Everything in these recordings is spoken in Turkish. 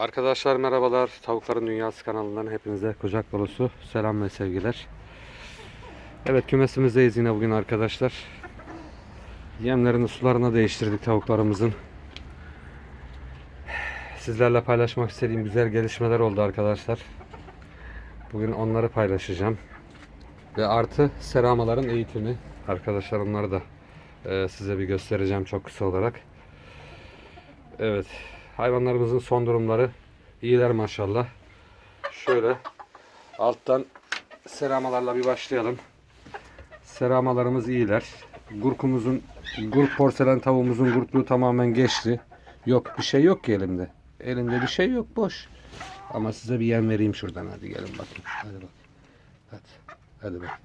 Arkadaşlar merhabalar. Tavukların Dünyası kanalından hepinize kucak dolusu selam ve sevgiler. Evet kümesimizdeyiz yine bugün arkadaşlar. Yemlerini sularına değiştirdik tavuklarımızın. Sizlerle paylaşmak istediğim güzel gelişmeler oldu arkadaşlar. Bugün onları paylaşacağım. Ve artı seramaların eğitimi. Arkadaşlar onları da e, size bir göstereceğim çok kısa olarak. Evet. Hayvanlarımızın son durumları iyiler maşallah. Şöyle alttan seramalarla bir başlayalım. Seramalarımız iyiler. Gurkumuzun, gurk porselen tavuğumuzun gurkluğu tamamen geçti. Yok bir şey yok ki elimde. Elimde bir şey yok boş. Ama size bir yem vereyim şuradan hadi gelin bakın. Hadi bak. Hadi. Hadi bak.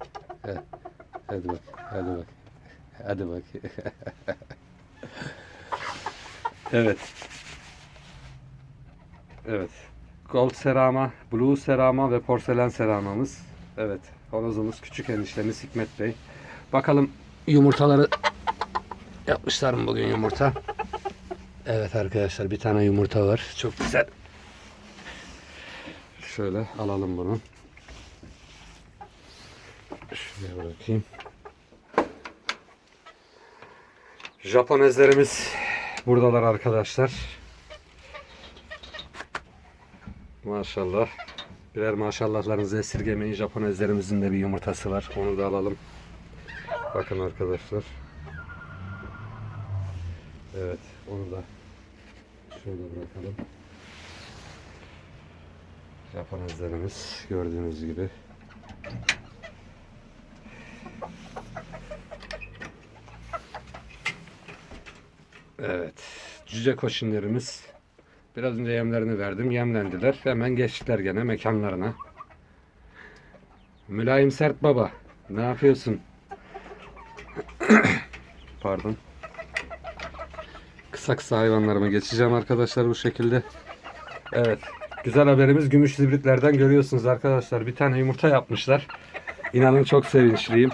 Hadi bak. Hadi bak. Hadi bak. evet. Evet. Gold serama, blue serama ve porselen seramamız. Evet. Horozumuz küçük eniştemiz Hikmet Bey. Bakalım yumurtaları yapmışlar mı bugün yumurta? Evet arkadaşlar bir tane yumurta var. Çok güzel. Şöyle alalım bunu. Şuraya bırakayım. Japonezlerimiz buradalar arkadaşlar. Maşallah. Birer maşallahlarınızı esirgemeyin. Japonezlerimizin de bir yumurtası var. Onu da alalım. Bakın arkadaşlar. Evet. Onu da şöyle bırakalım. Japonezlerimiz gördüğünüz gibi. Evet. Cüce koşinlerimiz Biraz önce yemlerini verdim. Yemlendiler. Hemen geçtiler gene mekanlarına. Mülayim Sert Baba. Ne yapıyorsun? Pardon. Kısa kısa hayvanlarıma geçeceğim arkadaşlar bu şekilde. Evet. Güzel haberimiz gümüş zibritlerden görüyorsunuz arkadaşlar. Bir tane yumurta yapmışlar. İnanın çok sevinçliyim.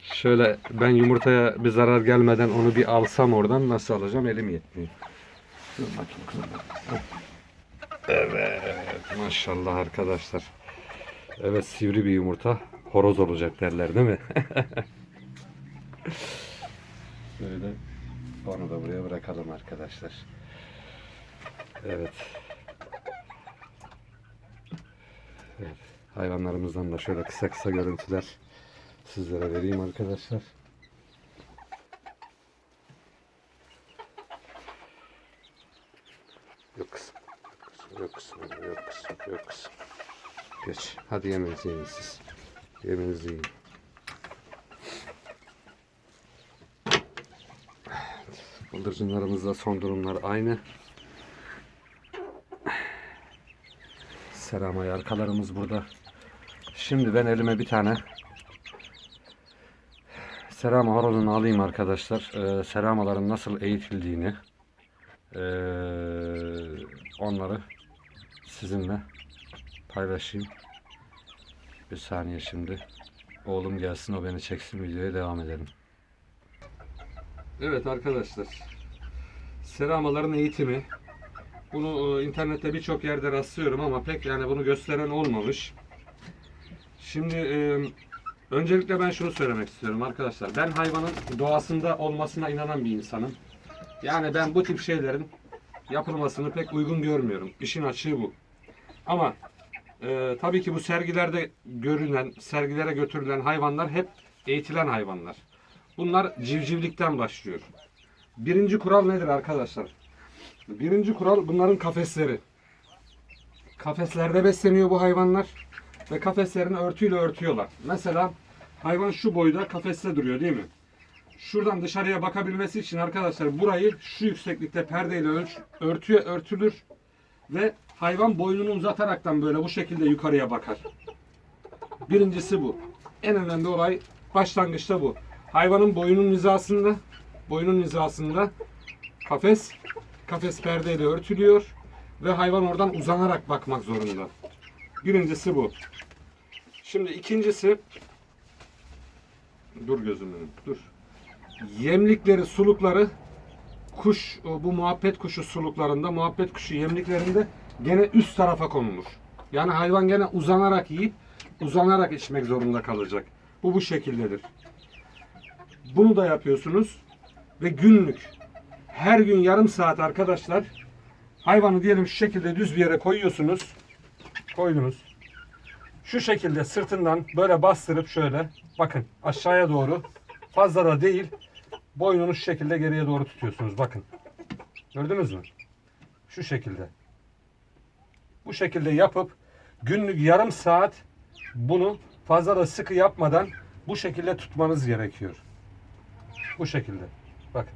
Şöyle ben yumurtaya bir zarar gelmeden onu bir alsam oradan nasıl alacağım elim yetmiyor. Dur bakayım kızım. Evet maşallah arkadaşlar. Evet sivri bir yumurta horoz olacak derler değil mi? Böyle onu da buraya bırakalım arkadaşlar. Evet. Evet. Hayvanlarımızdan da şöyle kısa kısa görüntüler sizlere vereyim arkadaşlar. Yok kızım. Yok kızım. Yok kızım. Yok kızım. Yok kızım. Geç. Hadi yemeğinizi yiyin siz. Yemeğinizi yiyin. Bıldırcınlarımızda son durumlar aynı. Selamay arkalarımız burada. Şimdi ben elime bir tane Serama horozunu alayım arkadaşlar. Ee, seramaların nasıl eğitildiğini ee, onları sizinle paylaşayım. Bir saniye şimdi. Oğlum gelsin o beni çeksin videoya devam edelim. Evet arkadaşlar. Seramaların eğitimi. Bunu e, internette birçok yerde rastlıyorum ama pek yani bunu gösteren olmamış. Şimdi e, öncelikle ben şunu söylemek istiyorum arkadaşlar. Ben hayvanın doğasında olmasına inanan bir insanım. Yani ben bu tip şeylerin yapılmasını pek uygun görmüyorum. İşin açığı bu. Ama e, tabii ki bu sergilerde görülen, sergilere götürülen hayvanlar hep eğitilen hayvanlar. Bunlar civcivlikten başlıyor. Birinci kural nedir arkadaşlar? Birinci kural bunların kafesleri. Kafeslerde besleniyor bu hayvanlar ve kafeslerini örtüyle örtüyorlar. Mesela hayvan şu boyda kafeste duruyor değil mi? Şuradan dışarıya bakabilmesi için arkadaşlar burayı şu yükseklikte perdeyle örtüye örtülür ve hayvan boynunu uzataraktan böyle bu şekilde yukarıya bakar. Birincisi bu. En önemli olay başlangıçta bu. Hayvanın boynunun hizasında boynun hizasında kafes kafes perdeyle örtülüyor ve hayvan oradan uzanarak bakmak zorunda. Birincisi bu. Şimdi ikincisi dur gözüm benim dur. Yemlikleri, sulukları kuş bu muhabbet kuşu suluklarında, muhabbet kuşu yemliklerinde gene üst tarafa konulur. Yani hayvan gene uzanarak yiyip uzanarak içmek zorunda kalacak. Bu bu şekildedir. Bunu da yapıyorsunuz ve günlük her gün yarım saat arkadaşlar hayvanı diyelim şu şekilde düz bir yere koyuyorsunuz. Koydunuz. Şu şekilde sırtından böyle bastırıp şöyle bakın aşağıya doğru fazla da değil boynunu şu şekilde geriye doğru tutuyorsunuz bakın. Gördünüz mü? Şu şekilde. Bu şekilde yapıp günlük yarım saat bunu fazla da sıkı yapmadan bu şekilde tutmanız gerekiyor. Bu şekilde. Bakın.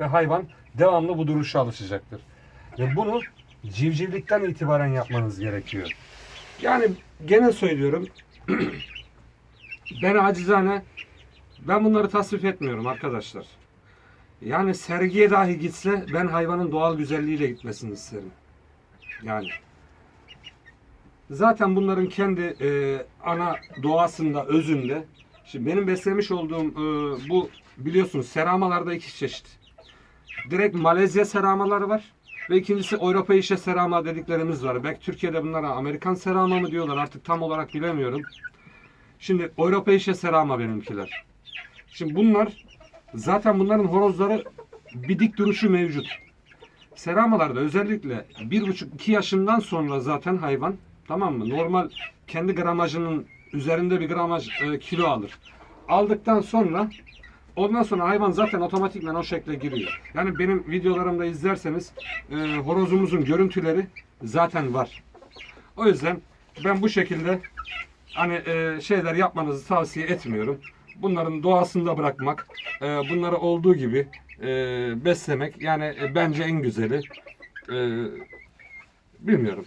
Ve hayvan devamlı bu duruşa alışacaktır. Ve bunu civcivlikten itibaren yapmanız gerekiyor. Yani gene söylüyorum. ben acizane ben bunları tasvip etmiyorum arkadaşlar. Yani sergiye dahi gitse ben hayvanın doğal güzelliğiyle gitmesini isterim. Yani zaten bunların kendi e, ana doğasında, özünde. Şimdi benim beslemiş olduğum e, bu biliyorsunuz seramalarda iki çeşit. Direkt Malezya seramaları var. Ve ikincisi Avrupa işe serama dediklerimiz var. Belki Türkiye'de bunlara Amerikan serama mı diyorlar artık tam olarak bilemiyorum. Şimdi Avrupa işe serama benimkiler. Şimdi bunlar zaten bunların horozları bir dik duruşu mevcut. Seramalarda özellikle 1,5-2 yaşından sonra zaten hayvan tamam mı? Normal kendi gramajının üzerinde bir gramaj e, kilo alır. Aldıktan sonra ondan sonra hayvan zaten otomatikman o şekle giriyor. Yani benim videolarımda izlerseniz e, horozumuzun görüntüleri zaten var. O yüzden ben bu şekilde hani e, şeyler yapmanızı tavsiye etmiyorum. Bunların doğasında bırakmak, e, bunları olduğu gibi e, beslemek yani e, bence en güzeli. E, bilmiyorum.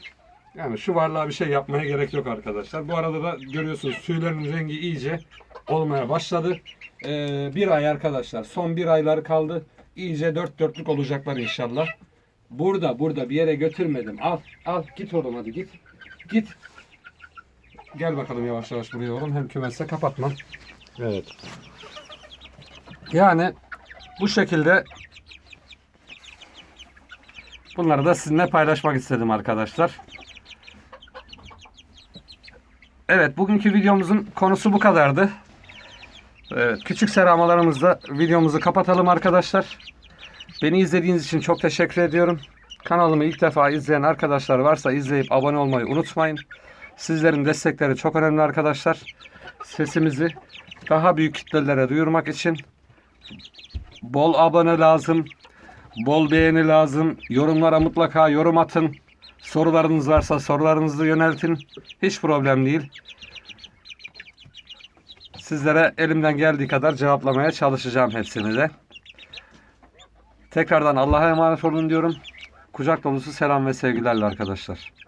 Yani şu varlığa bir şey yapmaya gerek yok arkadaşlar. Bu arada da görüyorsunuz tüylerinin rengi iyice olmaya başladı. E, bir ay arkadaşlar. Son bir aylar kaldı. İyice dört dörtlük olacaklar inşallah. Burada burada bir yere götürmedim. Al al git oğlum hadi git. Git. Gel bakalım yavaş yavaş buraya oğlum. Hem kümese kapatma. Evet. Yani bu şekilde bunları da sizinle paylaşmak istedim arkadaşlar. Evet bugünkü videomuzun konusu bu kadardı. Evet, küçük seramalarımızla videomuzu kapatalım arkadaşlar. Beni izlediğiniz için çok teşekkür ediyorum. Kanalımı ilk defa izleyen arkadaşlar varsa izleyip abone olmayı unutmayın. Sizlerin destekleri çok önemli arkadaşlar. Sesimizi daha büyük kitlelere duyurmak için bol abone lazım. Bol beğeni lazım. Yorumlara mutlaka yorum atın. Sorularınız varsa sorularınızı yöneltin. Hiç problem değil. Sizlere elimden geldiği kadar cevaplamaya çalışacağım hepsini de. Tekrardan Allah'a emanet olun diyorum. Kucak dolusu selam ve sevgilerle arkadaşlar.